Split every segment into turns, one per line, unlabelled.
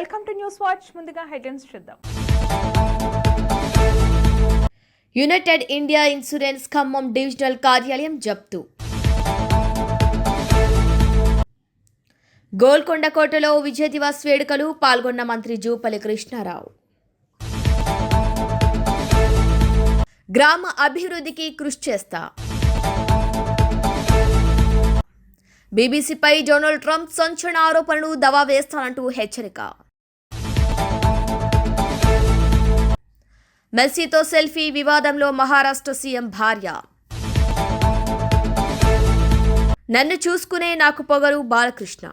Welcome to news watch. ముందుగా headlines చూద్దాం.
United India insurance Khammam divisional కార్యాలయం జప్తు. గోల్కొండ కోటలో విజయ దివాస్ వేడుకలు పాల్గొన్న మంత్రి జూపల్లి కృష్ణారావు. గ్రామ అభివృద్ధికి కృషి చేస్తా. బీబీసీపై డొనాల్డ్ ట్రంప్ సంచలన ఆరోపణలు దవా వేస్తానంటూ హెచ్చరిక. మెస్సీతో సెల్ఫీ వివాదంలో మహారాష్ట్ర సీఎం భార్య. నన్ను చూసుకునే నాకు పొగరు బాలకృష్ణ.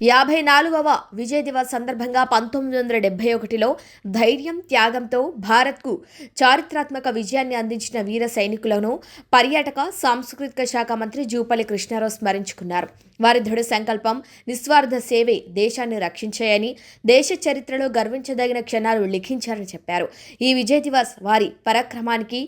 యాభై నాలుగవ విజయ్ దివస్ సందర్భంగా పంతొమ్మిది వందల డెబ్బై ఒకటిలో ధైర్యం త్యాగంతో భారత్కు చారిత్రాత్మక విజయాన్ని అందించిన వీర సైనికులను పర్యాటక సాంస్కృతిక శాఖ మంత్రి జూపల్లి కృష్ణారావు స్మరించుకున్నారు. వారి దృఢ సంకల్పం నిస్వార్థ సేవే దేశాన్ని రక్షించాయని దేశ చరిత్రలో గర్వించదగిన క్షణాలు లిఖించారని చెప్పారు. ఈ విజయ్ దివస్ వారి పరాక్రమానికి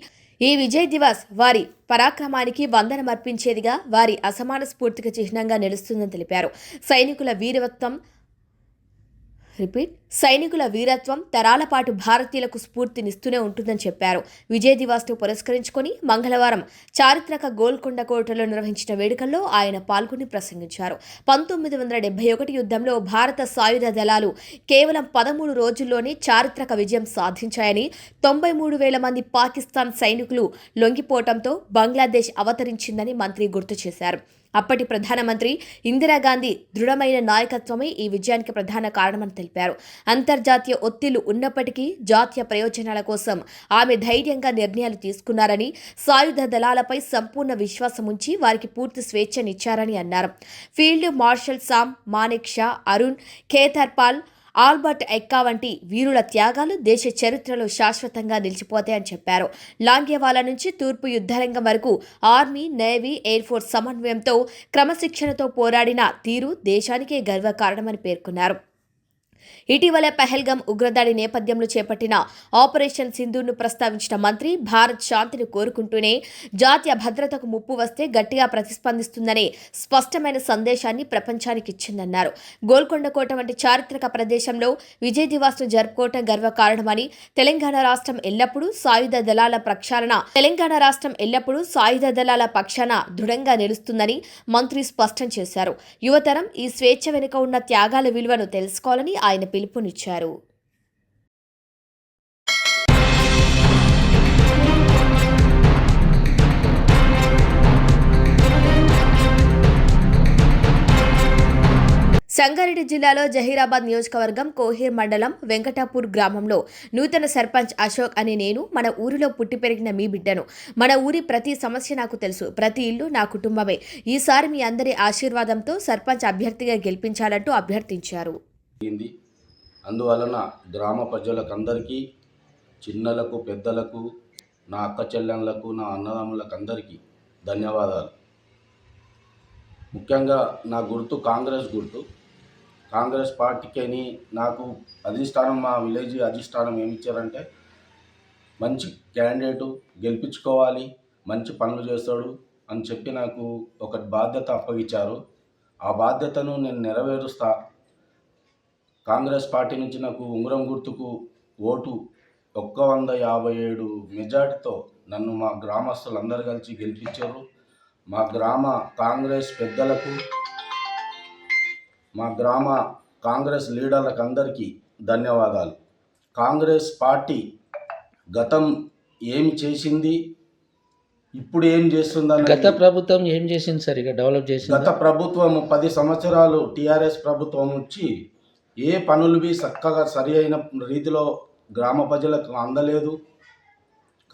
ఈ విజయ్ దివాస్ వారి పరాక్రమానికి వందనమర్పించేదిగా వారి అసమాన స్ఫూర్తికి చిహ్నంగా నిలుస్తుందని తెలిపారు. సైనికుల వీరవత్వం రిపీట్ సైనికుల వీరత్వం తరాలపాటు భారతీయులకు స్ఫూర్తినిస్తూనే ఉంటుందని చెప్పారు. విజయ్ దివాస్ను పురస్కరించుకొని మంగళవారం చారిత్రక గోల్కొండ కోటలో నిర్వహించిన వేడుకల్లో ఆయన పాల్గొని ప్రసంగించారు. పంతొమ్మిది వందల డెబ్బై ఒకటి యుద్ధంలో భారత సాయుధ దళాలు కేవలం పదమూడు రోజుల్లోనే చారిత్రక విజయం సాధించాయని తొంభై మూడు వేల మంది పాకిస్తాన్ సైనికులు లొంగిపోవడంతో బంగ్లాదేశ్ అవతరించిందని మంత్రి గుర్తు చేశారు. అప్పటి ప్రధానమంత్రి ఇందిరాగాంధీ దృఢమైన నాయకత్వమే ఈ విజయానికి ప్రధాన కారణమని తెలిపారు. అంతర్జాతీయ ఒత్తిళ్ళు ఉన్నప్పటికీ జాతీయ ప్రయోజనాల కోసం ఆమె ధైర్యంగా నిర్ణయాలు తీసుకున్నారని సాయుధ దళాలపై సంపూర్ణ విశ్వాసం ఉంచి వారికి పూర్తి స్వేచ్ఛనిచ్చారని అన్నారు. Field marshal Sam Manekshaw Arun Khetarpal Albert Ekka వంటి వీరుల త్యాగాలు దేశ చరిత్రలో శాశ్వతంగా నిలిచిపోతాయని చెప్పారు. లాంగేవాల నుంచి తూర్పు యుద్ధరంగం వరకు ఆర్మీ నేవీ ఎయిర్ ఫోర్స్ సమన్వయంతో క్రమశిక్షణతో పోరాడిన తీరు దేశానికే గర్వకారణమని పేర్కొన్నారు. ఇటీవల పెహల్గం ఉగ్రదాడి నేపథ్యంలో చేపట్టిన ఆపరేషన్ సింధూర్ను ప్రస్తావించిన మంత్రి భారత్ శాంతిని కోరుకుంటూనే జాతీయ భద్రతకు ముప్పు వస్తే గట్టిగా ప్రతిస్పందిస్తుందనే స్పష్టమైన సందేశాన్ని ప్రపంచానికి ఇచ్చిందన్నారు. గోల్కొండ కోట వంటి చారిత్రక ప్రదేశంలో విజయ్ దివాస్ను జరుపుకోవటం గర్వకారణమని తెలంగాణ రాష్ట్రం ఎల్లప్పుడూ సాయుధ దళాల ప్రక్షాళన తెలంగాణ రాష్ట్రం ఎల్లప్పుడూ సాయుధ దళాల పక్షాన దృఢంగా నిలుస్తుందని మంత్రి స్పష్టం చేశారు. యువతరం ఈ స్వేచ్ఛ వెనుక ఉన్న త్యాగాల విలువను తెలుసుకోవాలని ఆయన పిలుపునిచ్చారు. సంగారెడ్డి జిల్లాలో జహీరాబాద్ నియోజకవర్గం కోహీర్ మండలం వెంకటాపూర్ గ్రామంలో నూతన సర్పంచ్ అశోక్ అనే నేను మన ఊరిలో పుట్టి పెరిగిన మీ బిడ్డను. మన ఊరి ప్రతి సమస్య నాకు తెలుసు. ప్రతి ఇల్లు నా కుటుంబమే. ఈసారి మీ అందరి ఆశీర్వాదంతో సర్పంచ్ అభ్యర్థిగా గెలిపించాలంటూ అభ్యర్థించారు.
అందువలన గ్రామ ప్రజలకందరికీ చిన్నలకు పెద్దలకు నా అక్క చెల్లెళ్ళకు నా అన్నదమ్ములకు అందరికీ ధన్యవాదాలు. ముఖ్యంగా నా గుర్తు కాంగ్రెస్ గుర్తు. కాంగ్రెస్ పార్టీకి నాకు అధిష్టానం మా విలేజ్ అధిష్టానం ఏమి ఇచ్చారంటే మంచి క్యాండిడేటు గెలిపించుకోవాలి మంచి పనులు చేస్తాడు అని చెప్పి నాకు ఒక బాధ్యత అప్పగించారు ఆ బాధ్యతను నేను నెరవేరుస్తా కాంగ్రెస్ పార్టీ నుంచి నాకు ఉంగరం గుర్తుకు ఓటు ఒక్క వంద యాభై ఏడు మెజార్టీతో నన్ను మా గ్రామస్తులందరూ కలిసి గెలిపించారు. మా గ్రామ కాంగ్రెస్ పెద్దలకు మా గ్రామ కాంగ్రెస్ లీడర్లకు అందరికీ ధన్యవాదాలు. కాంగ్రెస్ పార్టీ గతం ఏమి చేసింది ఇప్పుడు ఏం చేస్తుందని
గత ప్రభుత్వం ఏం చేసింది సార్? ఇక డెవలప్ చేసింది?
గత ప్రభుత్వం పది సంవత్సరాలు టీఆర్ఎస్ ప్రభుత్వం వచ్చి ఏ పనులువి చక్కగా సరి అయిన రీతిలో గ్రామ ప్రజలకు అందలేదు.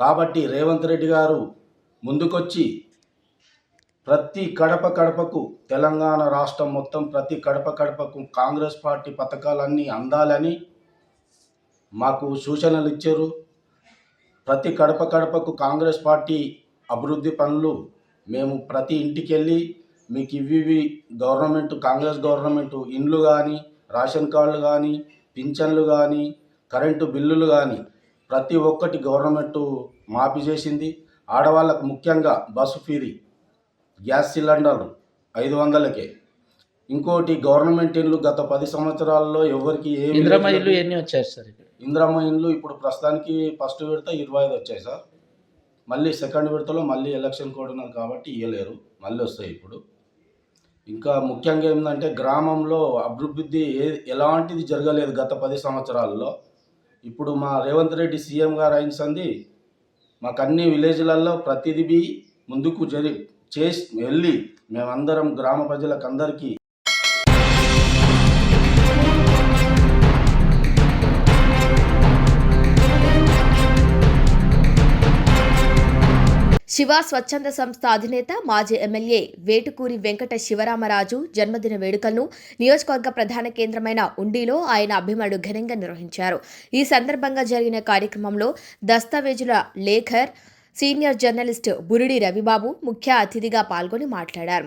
కాబట్టి రేవంత్ రెడ్డి గారు ముందుకొచ్చి ప్రతి కడప కడపకు తెలంగాణ రాష్ట్రం మొత్తం ప్రతి కడప కడపకు కాంగ్రెస్ పార్టీ పథకాలన్నీ అందాలని మాకు సూచనలు ఇచ్చారు. ప్రతి కడప కడపకు కాంగ్రెస్ పార్టీ అభివృద్ధి పనులు మేము ప్రతి ఇంటికి వెళ్ళి మీకు ఇవి ఇవి గవర్నమెంట్ కాంగ్రెస్ గవర్నమెంట్ ఇండ్లు కానీ రేషన్ కార్డులు కానీ పింఛన్లు కానీ కరెంటు బిల్లులు కానీ ప్రతి ఒక్కటి గవర్నమెంట్ మాఫీ చేసింది. ఆడవాళ్ళకు ముఖ్యంగా బస్సు ఫీరీ గ్యాస్ సిలిండర్లు ఐదు వందలకే. ఇంకోటి గవర్నమెంట్ ఇల్లు గత పది సంవత్సరాల్లో ఎవరికి ఏ
ఇందిరమ్మ ఇల్లు ఎన్ని వచ్చాయి సార్
ఇందిరమ్మ ఇండ్లు ఇప్పుడు ప్రస్తుతానికి ఫస్ట్ విడత ఇరవై ఐదు వచ్చాయి సార్. మళ్ళీ సెకండ్ విడతలో మళ్ళీ ఎలక్షన్ కోడ్ ఉన్నది కాబట్టి ఇవ్వలేరు మళ్ళీ వస్తాయి ఇప్పుడు. ఇంకా ముఖ్యంగా ఏంటంటే గ్రామంలో అభివృద్ధి ఏ ఎలాంటిది జరగలేదు గత పది సంవత్సరాల్లో. ఇప్పుడు మా రేవంత్ రెడ్డి సీఎం గారు అయిన సంది మాకు అన్ని విలేజ్లలో ప్రతిదీ ముందుకు జరి చేసి వెళ్ళి మేమందరం గ్రామ ప్రజలకు అందరికీ
శివ స్వచ్ఛంద సంస్థ అధినేత మాజీ ఎమ్మెల్యే వేటుకూరి వెంకట శివరామరాజు జన్మదిన వేడుకలను నియోజకవర్గ ప్రధాన కేంద్రమైన ఉండిలో ఆయన అభిమానులు ఘనంగా నిర్వహించారు. ఈ సందర్భంగా జరిగిన కార్యక్రమంలో దస్తావేజుల లేఖర్ సీనియర్ జర్నలిస్ట్ బురిడి రవిబాబు ముఖ్య అతిథిగా పాల్గొని మాట్లాడారు.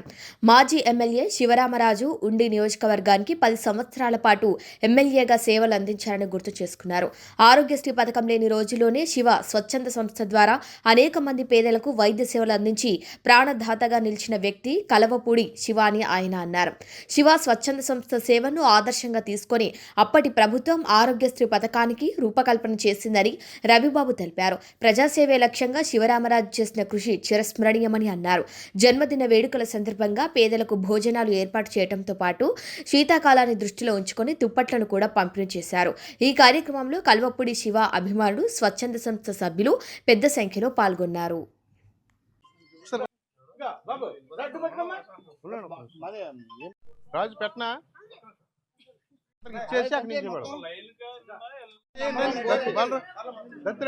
మాజీ ఎమ్మెల్యే శివరామరాజు ఉండి నియోజకవర్గానికి పది సంవత్సరాల పాటు ఎమ్మెల్యేగా సేవలు అందించారని గుర్తు చేసుకున్నారు. ఆరోగ్యశ్రీ పథకం లేని రోజుల్లోనే శివ స్వచ్ఛంద సంస్థ ద్వారా అనేక మంది పేదలకు వైద్య సేవలు అందించి ప్రాణదాతగా నిలిచిన వ్యక్తి కలవపూడి శివ అని ఆయన అన్నారు. శివ స్వచ్ఛంద సంస్థ సేవను ఆదర్శంగా తీసుకొని అప్పటి ప్రభుత్వం ఆరోగ్యశ్రీ పథకానికి రూపకల్పన చేసిందని రవిబాబు తెలిపారు. ప్రజాసేవే లక్ష్యంగా శివరామరాజు చేసిన కృషి చిరస్మరణీయమని అన్నారు జన్మదిన వేడుకల సందర్భంగా పేదలకు భోజనాలు ఏర్పాటు చేయడంతో పాటు శీతాకాలాన్ని దృష్టిలో ఉంచుకొని దుప్పట్లను కూడా పంపిణీ చేశారు ఈ కార్యక్రమంలో కల్వపూడి శివ అభిమానులు స్వచ్ఛంద సంస్థ సభ్యులు పెద్ద సంఖ్యలో పాల్గొన్నారు
రాజు పెట్టనా ఇచ్చేసి అక్కడి నుంచి ఇవ్వడం. దత్తు,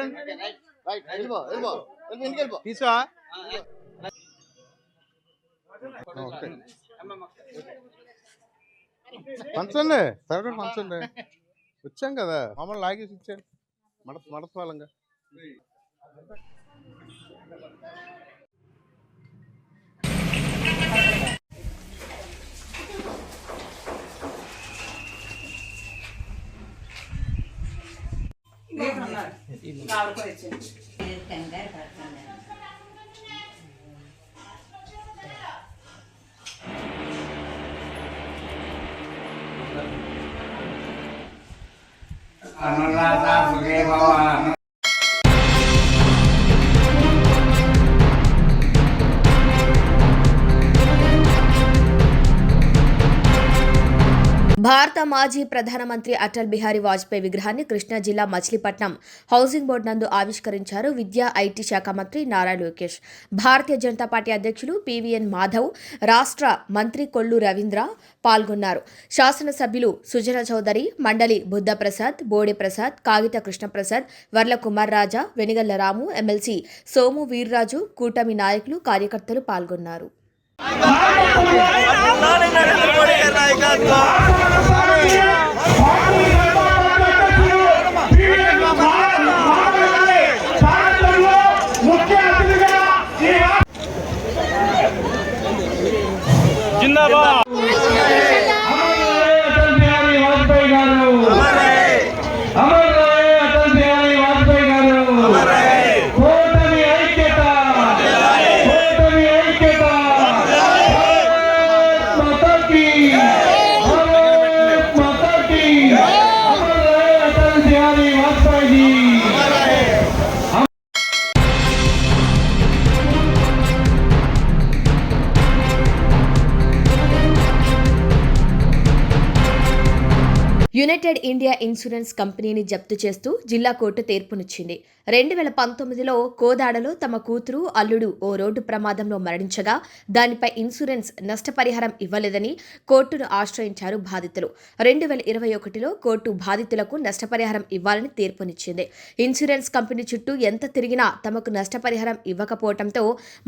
ఓకే. పంచండి. తరగతి పంచండి. వచ్చాం కదా. మమ్మల్ని లాగేసి ఇచ్చాను మడత మడత వాళ్ళంగా
భారత మాజీ ప్రధానమంత్రి అటల్ బిహారీ వాజ్పేయి విగ్రహాన్ని కృష్ణా జిల్లా మచిలీపట్నం హౌసింగ్ బోర్డు నందు ఆవిష్కరించారు విద్యా ఐటీ శాఖ మంత్రి నారా లోకేష్. భారతీయ జనతా పార్టీ అధ్యక్షులు పివిఎన్ మాధవ్ రాష్ట్ర మంత్రి కొల్లు రవీంద్ర పాల్గొన్నారు. శాసనసభ్యులు సుజన చౌదరి మండలి బుద్ధప్రసాద్ బోడే ప్రసాద్ కాగిత కృష్ణప్రసాద్ వర్ల కుమార్ రాజా వెనిగల్ల రాము ఎమ్మెల్సీ సోము వీర్రాజు కూటమి నాయకులు కార్యకర్తలు పాల్గొన్నారు. జిందాబాద్. ఇండియా ఇన్సూరెన్స్ కంపెనీని జప్తు చేస్తూ జిల్లా కోర్టు తీర్పునిచ్చింది. రెండు వేల పంతొమ్మిదిలో కోదాడలో తమ కూతురు అల్లుడు ఓ రోడ్డు ప్రమాదంలో మరణించగా దానిపై ఇన్సూరెన్స్ నష్టపరిహారం ఇవ్వలేదని కోర్టును ఆశ్రయించారు బాధితులు. రెండు వేల ఇరవై ఒకటిలో కోర్టు బాధితులకు నష్టపరిహారం ఇవ్వాలని తీర్పునిచ్చింది. ఇన్సూరెన్స్ కంపెనీ చుట్టూ ఎంత తిరిగినా తమకు నష్టపరిహారం ఇవ్వకపోవడంతో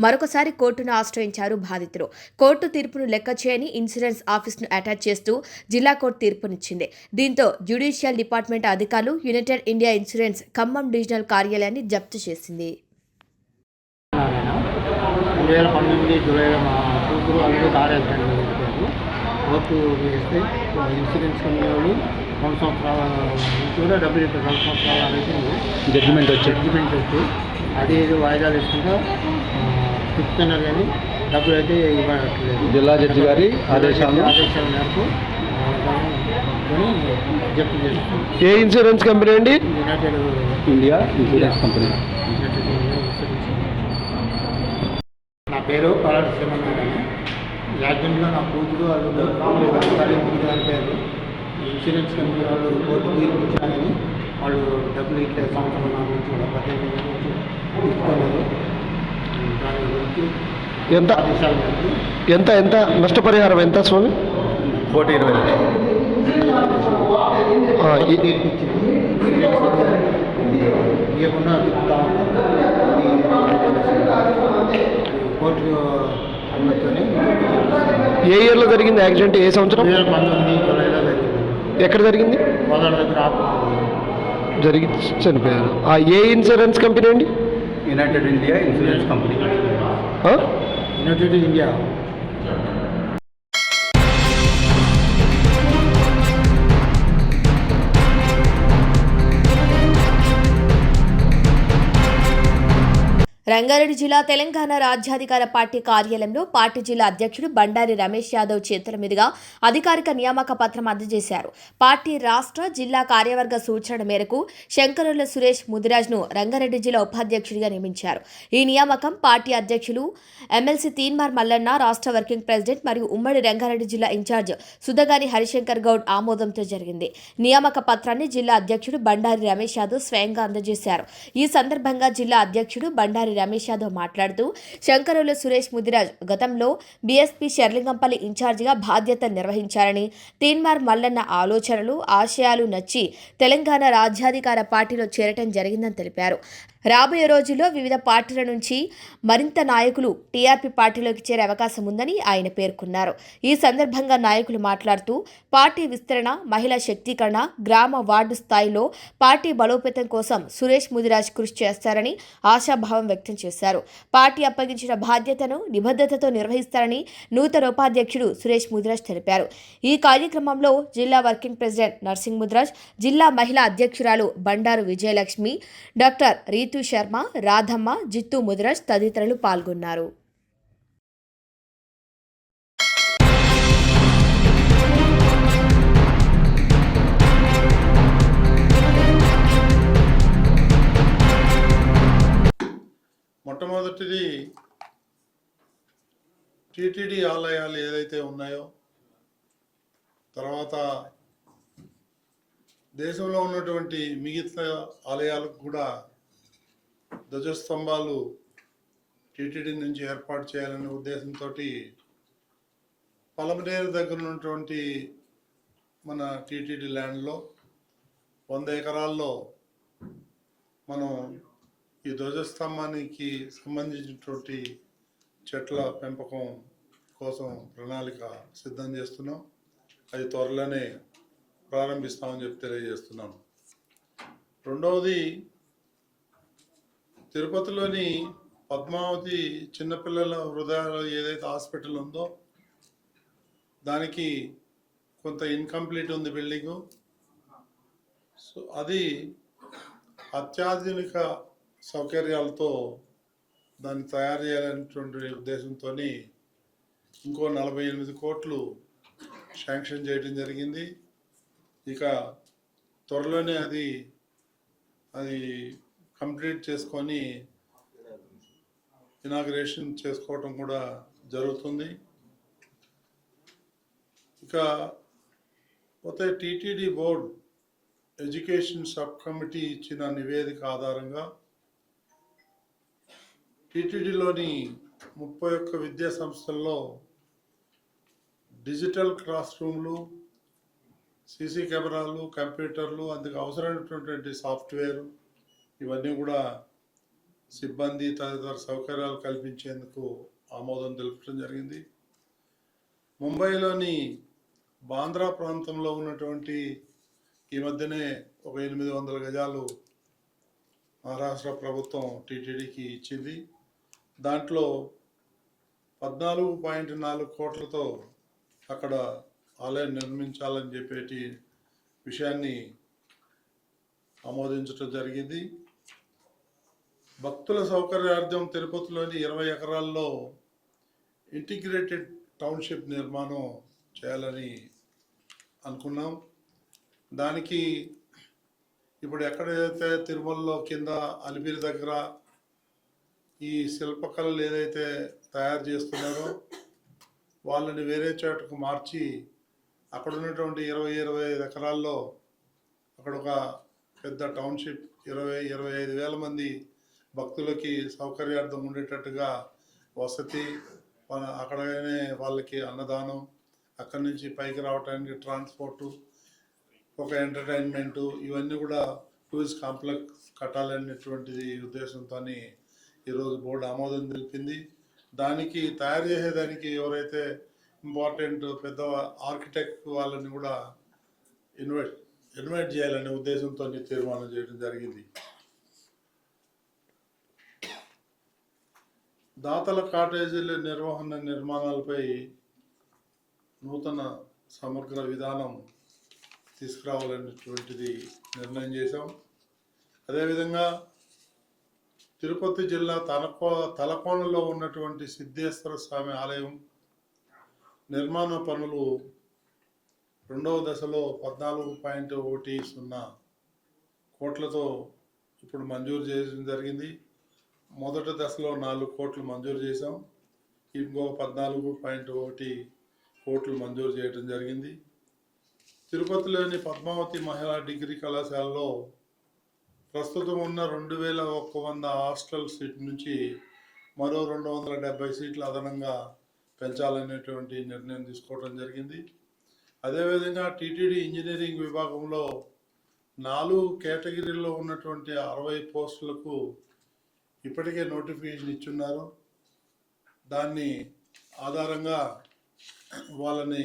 మరొకసారి కోర్టును ఆశ్రయించారు బాధితులు. కోర్టు తీర్పును లెక్క చేయని ఇన్సూరెన్స్ ఆఫీస్ను అటాచ్ చేస్తూ జిల్లా కోర్టు తీర్పునిచ్చింది. దీంతో జ్యుడిషియల్ డిపార్ట్మెంట్ అధికారులు united India insurance Khammam divisional కార్యాలయాన్ని జప్తు చేసింది.
రెండు వేల పంతొమ్మిది జూలైలో మా కూతురు అల్లుడు కార్ యాక్సిడెంట్ జరిగారు కోర్టు వేస్తే ఇన్సూరెన్స్ కంపెనీ వాళ్ళు రెండు సంవత్సరాల నుంచి కూడా డబ్బులు ఇప్పుడు రెండు సంవత్సరాలు అనేది
జడ్జిమెంట్ వచ్చి.
జడ్జిమెంట్ వచ్చి. అది ఇది వాయిదాలు ఇస్తుంటే చెప్తున్నారు కానీ డబ్బులు అయితే ఇవ్వట్లేదు
జిల్లా జడ్జి గారి ఆదేశాలను
ఆదేశాల మేరకు
ఏ ఇన్సూరెన్స్ కంపెనీ అండి?
India insurance company.
నా పేరు పలాడు శ్రీమన్నారాయణ. యాక్సిడెంట్లో నా కూతురు వాళ్ళు పేరు. ఇన్సూరెన్స్ కంపెనీ వాళ్ళు కోర్టు తీర్పు ఇచ్చారని వాళ్ళు డబ్బులు ఇట్లా సంవత్సరం నుంచి కూడా నుంచి తీసుకోలేదు దాని గురించి
ఎంత? ఎంత ఎంత? నష్టపరిహారం ఎంత స్వామి?
కోటి ఇరవై
ఏ ఇయర్లో జరిగింది యాక్సిడెంట్? ఏ సంవత్సరం? ఎక్కడ జరిగింది? జరిగి చనిపోయారు. ఆ ఏ ఇన్సూరెన్స్ కంపెనీ అండి?
United India insurance company?
United India
Rangareddy జిల్లా తెలంగాణ రాజ్యాధికార పార్టీ కార్యాలయంలో పార్టీ జిల్లా అధ్యక్షుడు బండారి రమేష్ యాదవ్ చేతుల మీదుగా అధికారిక నియామక పత్రం అందజేశారు. పార్టీ రాష్ట్ర జిల్లా కార్యవర్గ సూచన మేరకు శంకరుల సురేష్ ముదిరాజ్ను రంగారెడ్డి జిల్లా ఉపాధ్యక్షుడిగా నియమించారు. ఈ నియామకం పార్టీ అధ్యక్షులు ఎమ్మెల్సీ తీన్మార్ మల్లన్న రాష్ట్ర వర్కింగ్ ప్రెసిడెంట్ మరియు ఉమ్మడి రంగారెడ్డి జిల్లా ఇన్ఛార్జ్ సుధగాని హరిశంకర్ గౌడ్ ఆమోదంతో జరిగింది. నియామక పత్రాన్ని జిల్లా అధ్యక్షుడు బండారి రమేష్ యాదవ్ స్వయంగా అందజేశారు. ఈ సందర్భంగా జిల్లా అధ్యక్షుడు బండారి రమేష్ యాదవ్ మాట్లాడుతూ శంకరులు సురేష్ ముదిరాజ్ గతంలో బీఎస్పీ షెర్లింగంపల్లి ఇన్ఛార్జిగా బాధ్యత నిర్వహించారని తీన్మార్ మల్లన్న ఆలోచనలు ఆశయాలు నచ్చి తెలంగాణ రాజ్యాధికార పార్టీలో చేరటం జరిగిందని తెలిపారు. రాబోయే రోజుల్లో వివిధ పార్టీల నుంచి మరింత నాయకులు టీఆర్పీ పార్టీలోకి చేరే అవకాశం ఉందని ఆయన పేర్కొన్నారు. ఈ సందర్భంగా నాయకులు మాట్లాడుతూ పార్టీ విస్తరణ మహిళా శక్తీకరణ గ్రామ వార్డు స్థాయిలో పార్టీ బలోపేతం కోసం సురేష్ ముదిరాజ్ కృషి చేస్తారని ఆశాభావం వ్యక్తం చేశారు. పార్టీ అప్పగించిన బాధ్యతను నిబద్ధతతో నిర్వహిస్తారని నూతన ఉపాధ్యక్షుడు సురేష్ ముదిరాజ్ తెలిపారు. ఈ కార్యక్రమంలో జిల్లా వర్కింగ్ ప్రెసిడెంట్ నర్సింగ్ ముదిరాజ్ జిల్లా మహిళా అధ్యక్షురాలు బండారు విజయలక్ష్మి డాక్టర్ రీతు శర్మ రాధమ్మ జిత్తు ముదిరాజ్ తదితరులు పాల్గొన్నారు.
మొట్టమొదటిది టీటీడీ ఆలయాలు ఏదైతే ఉన్నాయో తర్వాత దేశంలో ఉన్నటువంటి మిగతా ఆలయాలకు కూడా ధ్వజస్తంభాలు టీటీడీ నుంచి ఏర్పాటు చేయాలనే ఉద్దేశంతో పలమనేరు దగ్గర ఉన్నటువంటి మన టీటీడీ ల్యాండ్లో వంద ఎకరాల్లో మనం ఈ ధ్వజస్తంభానికి సంబంధించినటువంటి చెట్ల పెంపకం కోసం ప్రణాళిక సిద్ధం చేస్తున్నాం. అది త్వరలోనే ప్రారంభిస్తామని చెప్పి తెలియజేస్తున్నాం రెండవది తిరుపతిలోని పద్మావతి చిన్నపిల్లల హృదయాలు ఏదైతే హాస్పిటల్ ఉందో దానికి కొంత ఇన్కంప్లీట్ ఉంది బిల్డింగు. సో అది అత్యాధునిక సౌకర్యాలతో దాన్ని తయారు చేయాలనేటువంటి ఉద్దేశంతో ఇంకో నలభై ఎనిమిది కోట్లు శాంక్షన్ చేయడం జరిగింది. ఇక త్వరలోనే అది అది కంప్లీట్ చేసుకొని ఇనాగ్రేషన్ చేసుకోవటం కూడా జరుగుతుంది. ఇక పోతే TTD board education sub committee ఇచ్చిన నివేదిక ఆధారంగా టీటీడీలోని ముప్పై ఒక్క విద్యా సంస్థల్లో డిజిటల్ క్లాస్ రూమ్లు సీసీ కెమెరాలు కంప్యూటర్లు అందుకు అవసరమైనటువంటి సాఫ్ట్వేర్ ఇవన్నీ కూడా సిబ్బంది తదితర సౌకర్యాలు కల్పించేందుకు ఆమోదం తెలుపడం జరిగింది. ముంబైలోని బాంద్రా ప్రాంతంలో ఉన్నటువంటి ఈ మధ్యనే ఒక ఎనిమిది వందల గజాలు మహారాష్ట్ర ప్రభుత్వం టీటీడీకి ఇచ్చింది. దాంట్లో పద్నాలుగు పాయింట్ నాలుగు కోట్లతో అక్కడ ఆలయం నిర్మించాలని చెప్పేటి విషయాన్ని ఆమోదించడం జరిగింది. భక్తుల సౌకర్యార్థం తిరుపతిలోని ఇరవై ఎకరాల్లో ఇంటిగ్రేటెడ్ టౌన్షిప్ నిర్మాణం చేయాలని అనుకున్నాం. దానికి ఇప్పుడు ఎక్కడైతే తిరుమలలో కింద అలిపిరి దగ్గర ఈ శిల్పకళలు ఏదైతే తయారు చేస్తున్నారో వాళ్ళని వేరే చోటకు మార్చి అక్కడ ఉన్నటువంటి ఇరవై ఇరవై ఐదు ఎకరాల్లో అక్కడ ఒక పెద్ద టౌన్షిప్ ఇరవై ఇరవై ఐదు వేల మంది భక్తులకి సౌకర్యార్థం ఉండేటట్టుగా వసతి అక్కడనే వాళ్ళకి అన్నదానం అక్కడి నుంచి పైకి రావడానికి ట్రాన్స్పోర్టు ఒక ఎంటర్టైన్మెంటు ఇవన్నీ కూడా టూరిస్ట్ కాంప్లెక్స్ కట్టాలనేటువంటిది ఉద్దేశంతో ఈరోజు బోర్డు ఆమోదం తెలిపింది. దానికి తయారు చేసేదానికి ఎవరైతే ఇంపార్టెంట్ పెద్ద ఆర్కిటెక్ట్ వాళ్ళని కూడా ఇన్వైట్ ఇన్వైట్ చేయాలనే ఉద్దేశంతో తీర్మానం చేయడం జరిగింది. దాతల కాటేజీల నిర్వహణ నిర్మాణాలపై నూతన సమగ్ర విధానం తీసుకురావాలనేటువంటిది నిర్ణయం చేశాం. అదేవిధంగా తిరుపతి జిల్లా తలకో తలకోనలో ఉన్నటువంటి సిద్ధేశ్వర స్వామి ఆలయం నిర్మాణ పనులు రెండవ దశలో పద్నాలుగు పాయింట్ ఒకటి సున్నా కోట్లతో ఇప్పుడు మంజూరు చేయడం జరిగింది. మొదటి దశలో నాలుగు కోట్లు మంజూరు చేశాం. ఇంకో పద్నాలుగు పాయింట్ ఒకటి కోట్లు మంజూరు చేయడం జరిగింది. తిరుపతిలోని పద్మావతి మహిళా డిగ్రీ కళాశాలలో ప్రస్తుతం ఉన్న రెండు వేల ఒక్క వంద హాస్టల్ సీట్ నుంచి మరో రెండు వందల డెబ్బై సీట్లు అదనంగా పెంచాలనేటువంటి నిర్ణయం తీసుకోవడం జరిగింది. అదేవిధంగా టీటీడీ ఇంజనీరింగ్ విభాగంలో నాలుగు కేటగిరీల్లో ఉన్నటువంటి అరవై పోస్టులకు ఇప్పటికే నోటిఫికేషన్ ఇచ్చున్నారు. దాన్ని ఆధారంగా వాళ్ళని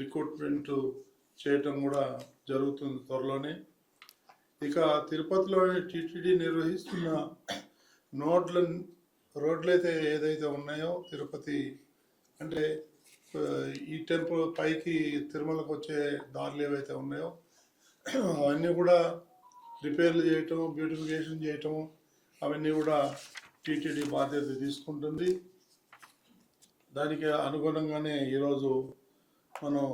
రిక్రూట్మెంట్ చేయటం కూడా జరుగుతుంది త్వరలోనే. ఇక తిరుపతిలోని టీటీడీ నిర్వహిస్తున్న నోట్ల రోడ్లు అయితే ఏదైతే ఉన్నాయో తిరుపతి అంటే ఈ టెంపుల్ పైకి తిరుమలకు వచ్చే దారులు ఏవైతే ఉన్నాయో అవన్నీ కూడా రిపేర్లు చేయటం బ్యూటిఫికేషన్ చేయటం అవన్నీ కూడా టీటీడీ బాధ్యత తీసుకుంటుంది. దానికి అనుగుణంగానే ఈరోజు మనం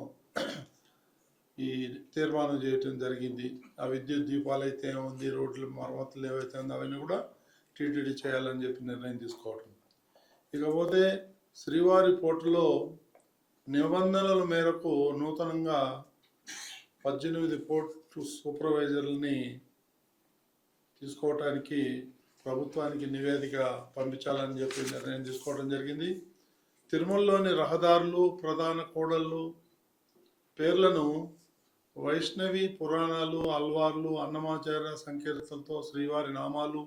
ఈ తీర్మానం చేయటం జరిగింది. ఆ విద్యుత్ దీపాలు అయితే ఏముంది రోడ్లు మరమ్మతులు ఏవైతే ఉందో అవన్నీ కూడా టీటీడీ చేయాలని చెప్పి నిర్ణయం తీసుకోవటం. ఇకపోతే శ్రీవారి పోర్టులో నిబంధనల మేరకు నూతనంగా పద్దెనిమిది పోర్టు సూపర్వైజర్లని తీసుకోవటానికి ప్రభుత్వానికి నివేదిక పంపించాలని చెప్పి నిర్ణయం తీసుకోవడం జరిగింది. తిరుమలలోని రహదారులు ప్రధాన కూడళ్ళు పేర్లను వైష్ణవి పురాణాలు అల్వార్లు అన్నమాచార్య సంకీర్తనతో శ్రీవారి నామాలు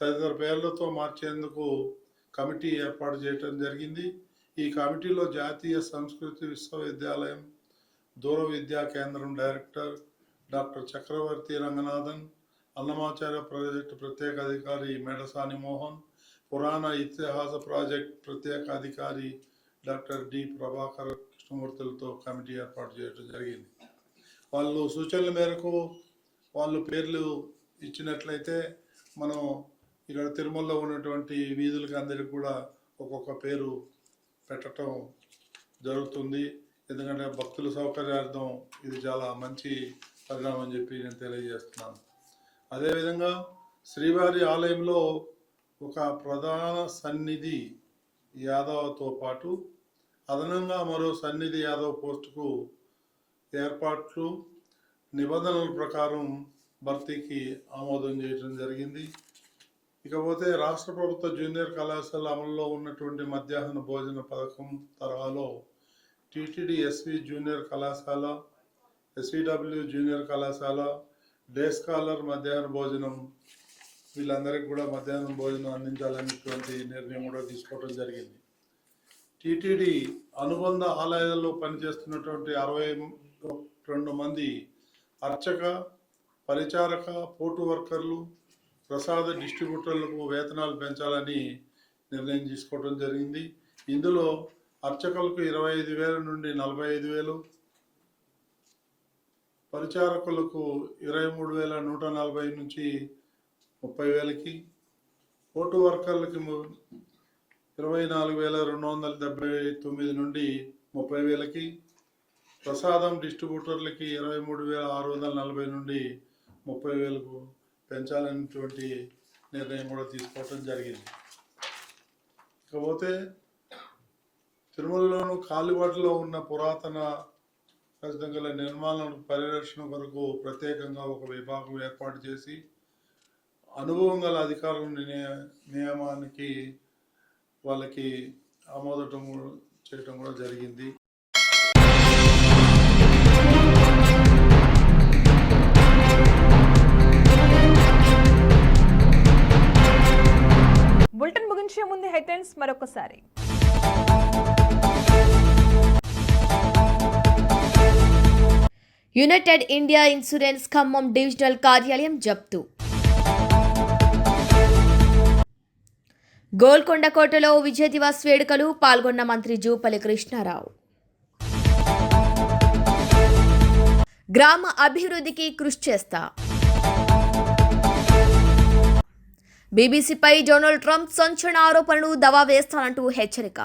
తదితర పేర్లతో మార్చేందుకు కమిటీ ఏర్పాటు చేయడం జరిగింది. ఈ కమిటీలో జాతీయ సంస్కృతి విశ్వవిద్యాలయం దూర విద్యా కేంద్రం director doctor Chakravarthy Ranganathan Annamacharya project ప్రత్యేక అధికారి మెడసాని మోహన్ పురాణ ఇతిహాస ప్రాజెక్ట్ ప్రత్యేక అధికారి డాక్టర్ డి ప్రభాకర్ కృష్ణమూర్తులతో కమిటీ ఏర్పాటు చేయడం జరిగింది. వాళ్ళు సూచనల మేరకు వాళ్ళు పేర్లు ఇచ్చినట్లయితే మనం ఇక్కడ తిరుమలలో ఉన్నటువంటి వీధులకి అందరికి కూడా ఒక్కొక్క పేరు పెట్టడం జరుగుతుంది. ఎందుకంటే భక్తుల సౌకర్యార్థం ఇది చాలా మంచి పరిణామం అని చెప్పి నేను తెలియజేస్తున్నాను. అదేవిధంగా శ్రీవారి ఆలయంలో ఒక ప్రధాన సన్నిధి యాదవతో పాటు అదనంగా మరో సన్నిధి యాదవ్ పోస్టుకు ఏర్పాట్లు నిబంధనల ప్రకారం భర్తీకి ఆమోదం చేయడం జరిగింది. ఇకపోతే రాష్ట్ర ప్రభుత్వ జూనియర్ కళాశాల అమల్లో ఉన్నటువంటి మధ్యాహ్న భోజన పథకం తరహాలో టీటీడీ ఎస్వి జూనియర్ కళాశాల ఎస్విడబ్ల్యూ జూనియర్ కళాశాల డే స్కాలర్ మధ్యాహ్న భోజనం వీళ్ళందరికీ కూడా మధ్యాహ్నం భోజనం అందించాలనేటువంటి నిర్ణయం కూడా తీసుకోవడం జరిగింది. టీటీడీ అనుబంధ ఆలయాల్లో పనిచేస్తున్నటువంటి అరవై రెండు మంది అర్చక పరిచారక పోటు వర్కర్లు ప్రసాద డిస్ట్రిబ్యూటర్లకు వేతనాలు పెంచాలని నిర్ణయం తీసుకోవడం జరిగింది. ఇందులో అర్చకులకు ఇరవై ఐదు వేల నుండి నలభై ఐదు వేలు పరిచారకులకు ఇరవై మూడు వేల నూట నలభై నుంచి ముప్పై వేలకి ఓటు వర్కర్లకి ఇరవై నాలుగు వేల రెండు వందల డెబ్బై తొమ్మిది నుండి ముప్పై వేలకి ప్రసాదం డిస్ట్రిబ్యూటర్లకి ఇరవై మూడు వేల ఆరు వందల నలభై నుండి ముప్పై వేలకు పెంచాలనేటువంటి నిర్ణయం కూడా తీసుకోవటం జరిగింది. ఇకపోతే తిరుమలలోను కాలిబాటలో ఉన్న పురాతన ఖచ్చితంగా నిర్మాణం పరిరక్షణ కొరకు ప్రత్యేకంగా ఒక విభాగం ఏర్పాటు చేసి అనుభవం గల అధికారుల నియమానికి వాళ్ళకి ఆమోదటం చేయటం కూడా జరిగింది.
బులెటిన్ ముగించే ముందు హెడ్లైన్స్ మరొకసారి.
United India insurance Khammam divisional కార్యాలయం జప్తు. గోల్కొండ కోటలో విజయ దివాస్ వేడుకలు పాల్గొన్న మంత్రి జూపల్లి కృష్ణారావు. గ్రామ అభివృద్ధికి కృషి చేస్తా. బీబీసీపై డొనాల్డ్ ట్రంప్ సంచలన ఆరోపణలు దవా వేస్తానంటూ హెచ్చరిక.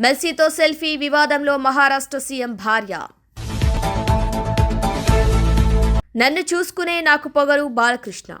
మెస్సీతో సెల్ఫీ వివాదంలో మహారాష్ట్ర సీఎం భార్య. నన్ను చూసుకునే నాకు పొగరు బాలకృష్ణ.